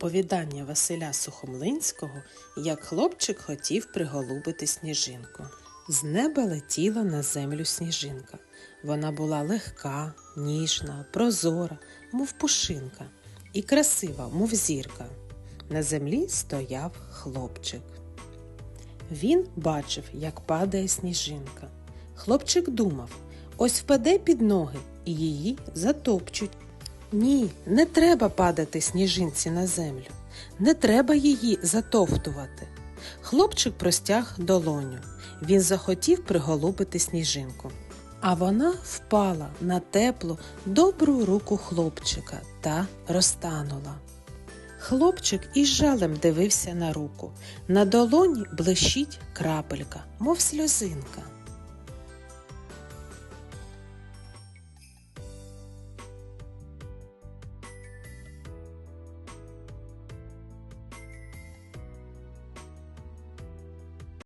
Оповідання Василя Сухомлинського, як хлопчик хотів приголубити сніжинку. З неба летіла на землю сніжинка. Вона була легка, ніжна, прозора, мов пушинка, і красива, мов зірка. На землі стояв хлопчик. Він бачив, як падає сніжинка. Хлопчик думав, ось впаде під ноги і її затопчуть. Ні, не треба падати сніжинці на землю, не треба її затовтувати. Хлопчик простяг долоню. Він захотів приголубити сніжинку. А вона впала на теплу, добру руку хлопчика та розтанула. Хлопчик із жалем дивився на руку. На долоні блищить крапелька, мов сльозинка.